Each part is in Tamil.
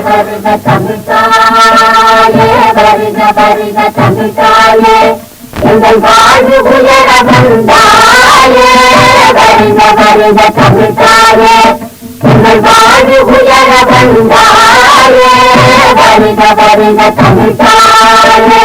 வருக தமிழ்தாயே வருக வருக தமிழ்தாயே எங்கள் வாழ்வு உயர வந்தாயே வருக வருக தமிழ்தாயே எங்கள் வாழ்வு உயர வந்தாயே வருக வருக தமிழ்தாயே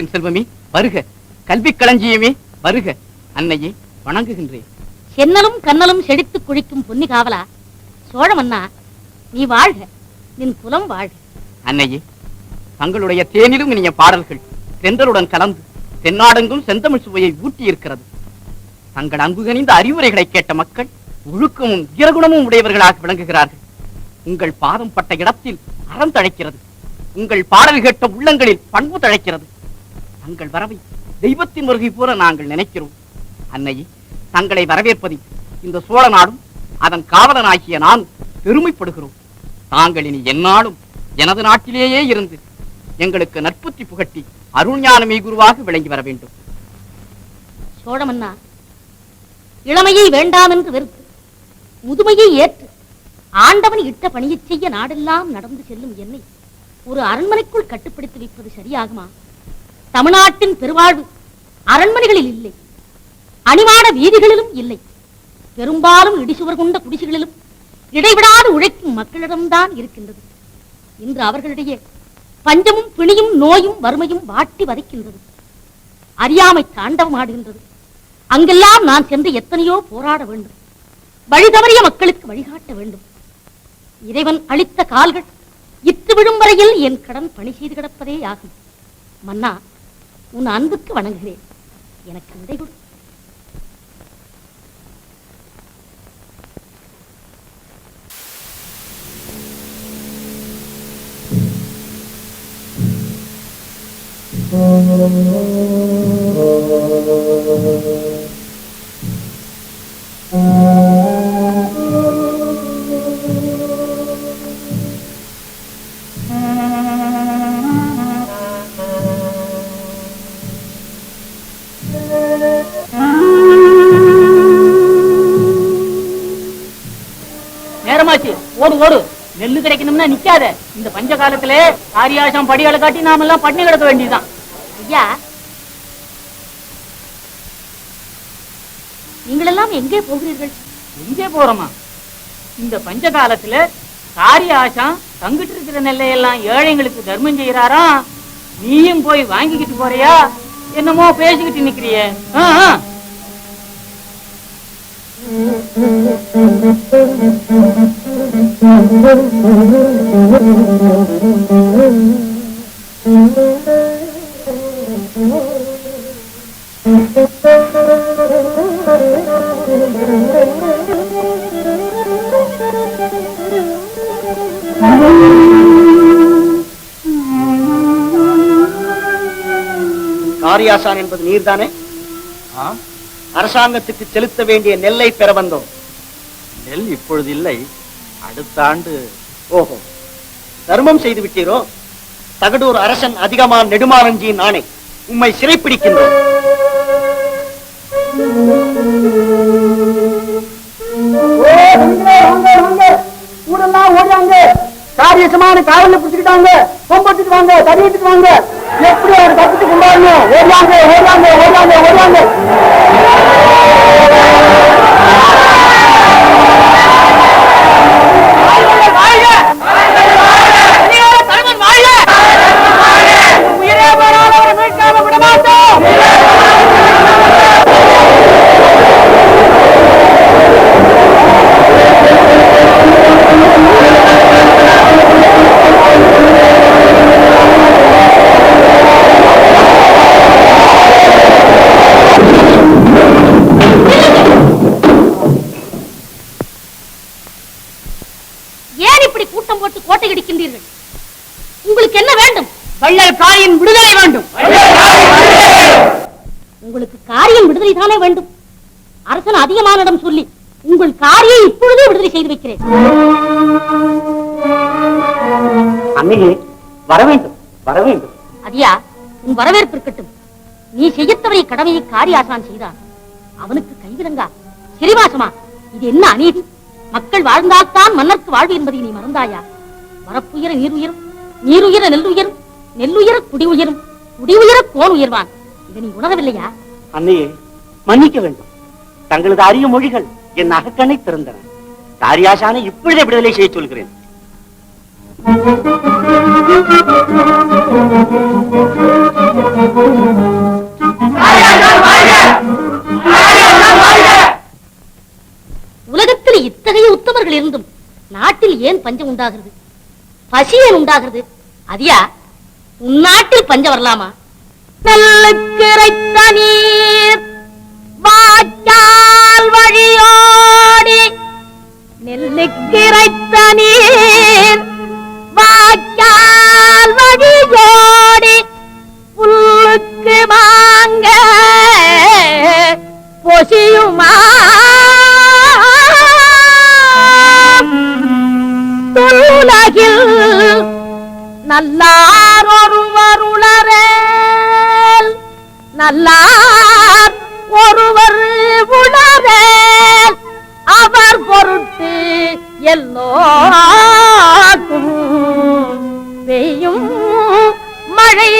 தமிழகத்தின் செல்வமே வருக. கல்வி களஞ்சியமே வருக. அன்னையே வணங்குகின்றேன். சென்னலும் கண்ணலும் செழித்துக் குழிக்கும் பொன்னி காவலா? சோழ மன்னா நீ வாழ்க. நின் குலம் வாழ்க. அன்னையே தங்களுடைய தேனிலும் இனிய பாடல்கள் தென்றலுடன் கலந்து தென்னாடெங்கும் செந்தமிழ் சுவையை ஊட்டி இருக்கிறது தங்கள் அன்பு கனிந்த அறிவுரைகளை கேட்ட மக்கள் ஒழுக்கமும் வீரகுணமும் உடையவர்களாக விளங்குகிறார்கள். உங்கள் பாதம் பட்ட இடத்தில் அறம் தழைக்கிறது. உங்கள் பாடல் கேட்ட உள்ளங்களில் பண்பு தழைக்கிறது. தங்கள் வரவை தெய்வத்தின் வருகை போல நாங்கள் நினைக்கிறோம். அன்னையே தங்களை வரவேற்பதில் இந்த சோழ நாடும் அதன் காவலனாகிய நான் பெருமைப்படுகிறோம். தாங்கள் இனி என்னாலும் எனது நாட்டிலேயே இருந்து எங்களுக்கு நற்புத்தி புகட்டி அருள்ஞானமே குருவாக விளங்கி வர வேண்டும். சோழமன்னா இளமையை வேண்டாம் என்று வெறுத்து முதுமையை ஏற்று ஆண்டவன் இட்ட பணியை செய்ய நாடெல்லாம் நடந்து செல்லும் என்னை ஒரு அரண்மனைக்குள் கட்டுப்படுத்தி வைப்பது சரியாகுமா? தமிழ்நாட்டின் பெருவாழ்வு அரண்மனைகளில் இல்லை. அணிவான வீதிகளிலும் இல்லை. பெரும்பாலும் இடிசுவர் கொண்ட குடிசைகளிலும் இடைவிடாது உழைக்கும் மக்களிடம்தான் இருக்கின்றது. இன்று அவர்களிடையே பஞ்சமும் பிணியும் நோயும் வறுமையும் வாட்டி வதைக்கின்றது. அறியாமை தாண்டவமாடுகின்றது அங்கெல்லாம் நான் சென்று எத்தனையோ போராட வேண்டும். வழி தவறிய மக்களுக்கு வழிகாட்ட வேண்டும். இறைவன் அளித்த கால்கள் இத்து விழும் வரையில் என் கடன் பணி செய்து கிடப்பதே ஆகும். மன்னா உன் அன்புக்கு வணங்குகிறேன் எனக்கு விடை கொடு Thank you. ஓடு ஓடு. நெல்லு கிடைக்கணும்னா நிக்காத. இந்த பஞ்ச காலத்துல காரியாசம் படிகளை காட்டி நாம எல்லாம் பட்டினி கிடக்க வேண்டியதுதான். ஐயா நீங்களெல்லாம் எங்கே போகிறீர்கள்? எங்கே போறோமா? இந்த பஞ்ச காலத்துல காரியாசம் தங்கிட்டு இருக்கிற நெல்லையெல்லாம் ஏழைங்களுக்கு தர்மம் செய்யறாராம் நீயும் போய் வாங்கிக்கிட்டு போறியா? என்னமோ பேசிக்கிட்டு நிக்கிறியே. ஆ, ஆ. காரியாசான் என்பது நீர்தானே? அரசாங்கத்துக்கு செலுத்த வேண்டிய நெல்லை பெற வந்தோம். நெல் இப்பொழுது இல்லை. அடுத்த ஆண்டு. ஓஹோ. தர்மம் செய்து விட்டீரோ? தகடூர் அரசன் அதிகமான் நெடுமாறஞ்சியின் ஆணை. உம்மை சிறைப்பிடிக்கின்றோம். ஊரெல்லாம் ஓடுறாங்க காரியசமான காவல்ல பிடிச்சுக்கிட்டாங்க. பொம்பட்டுட்டு வாங்க தடியிட்டு வாங்க. எப்படி அவர் தப்பிச்சு கொண்டாடணும்? ஓடுறாங்க ஓடுறாங்க ஓடுறாங்க ஓடுறாங்க இடிக்கின்றீர்கள் உங்களுக்கு என்ன வேண்டும்? வள்ளல் காயின் விடுதலை வேண்டும். உங்களுக்கு காரியம் விடுதலை தானே வேண்டும்? அரசன் அதிகமானிடம் சொல்லி உங்கள் காரியை இப்பொழுதே விடுதலை செய்து வைக்கிறேன். அன்னையே வர வேண்டும் வர வேண்டும். அதியா உன் வரவேற்பு இருக்கட்டும். நீ செய்யத்தவரை கடமையை காரியாசான் செய்தான். அவனுக்கு கைவிலங்கா சிறிவாசமா இது என்ன அநீதி? மக்கள் வாழ்ந்தால்தான் மன்னர்க்கு வாழ்வு என்பதை நீ மறந்தாயா? வரப்புயர நெல் உயரும் நெல் உயர குடி உயரும் குடி உயர கோன் உயர்வான் இதை நீ உணரவில்லையா? அன்னையே மன்னிக்க வேண்டும். தங்களது அரிய மொழிகள் என் அகக்கண்ணை திறந்தன காரியாசானை இப்பொழுதே விடுதலை செய்ய சொல்கிறேன். உலகத்தில் இத்தகைய உத்தமர்கள் இருந்தும் நாட்டில் ஏன் பஞ்சம் உண்டாகிறது? பசியன் உண்டாகிறது. அதியா உன்னாட்டில் பஞ்ச பஞ்சம் வரலாமா? நெல்லுக்கிரைத்த நீர் வாய்க்கால் வழியோடி. நெல்லுக்கிரைத்த நீர் வாய்க்கால் வழியோடி. புல்லுக்கு வாங்க பொசியுமா? உலகில் நல்லார் ஒருவர் உளரேல் நல்லார் ஒருவர் உளரேல். அவர் பொருட்டு எல்லோருக்கும் பெய்யும் மழை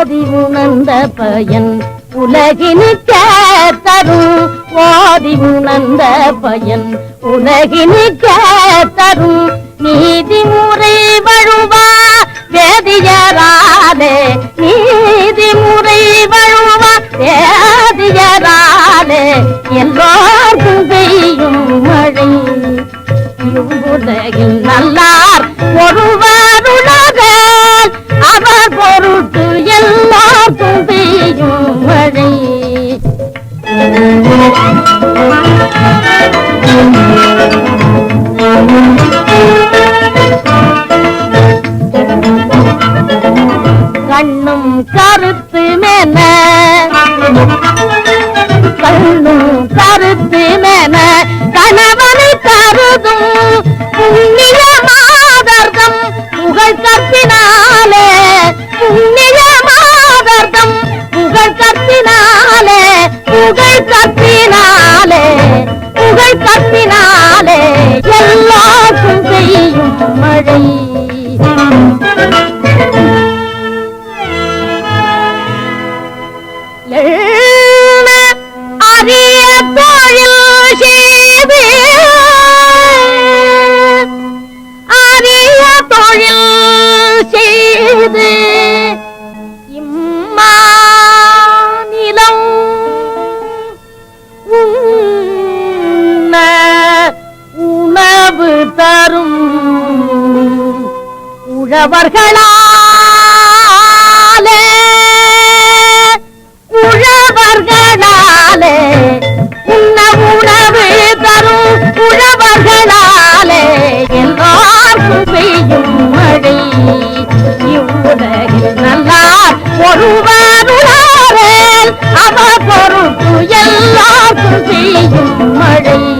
ஓதி உணர்ந்த பயன் உலகினுக்கே தரும் ஓதி உணர்ந்த பயன் உலகினுக்கே தரும் நீதிமுறை வழுவா வேதியராலே நீதிமுறை வழுவா வேதியராலே எல்லோருக்கும் கண்ணும் கருத்து மேன. கண்ணும் கருத்திமென கணவனை கருதும் புண்ணிய மாதர்தம் புகழ் கற்பினார். தொழில் செய்து இம்மாநிலம் உண்ண உணவு தரும் உழவர்களாலே உழவர்களாலே உண்ண உணவு தரும் உழவர்களாலே எல்லாருக்கும் பெய்யும் மழை.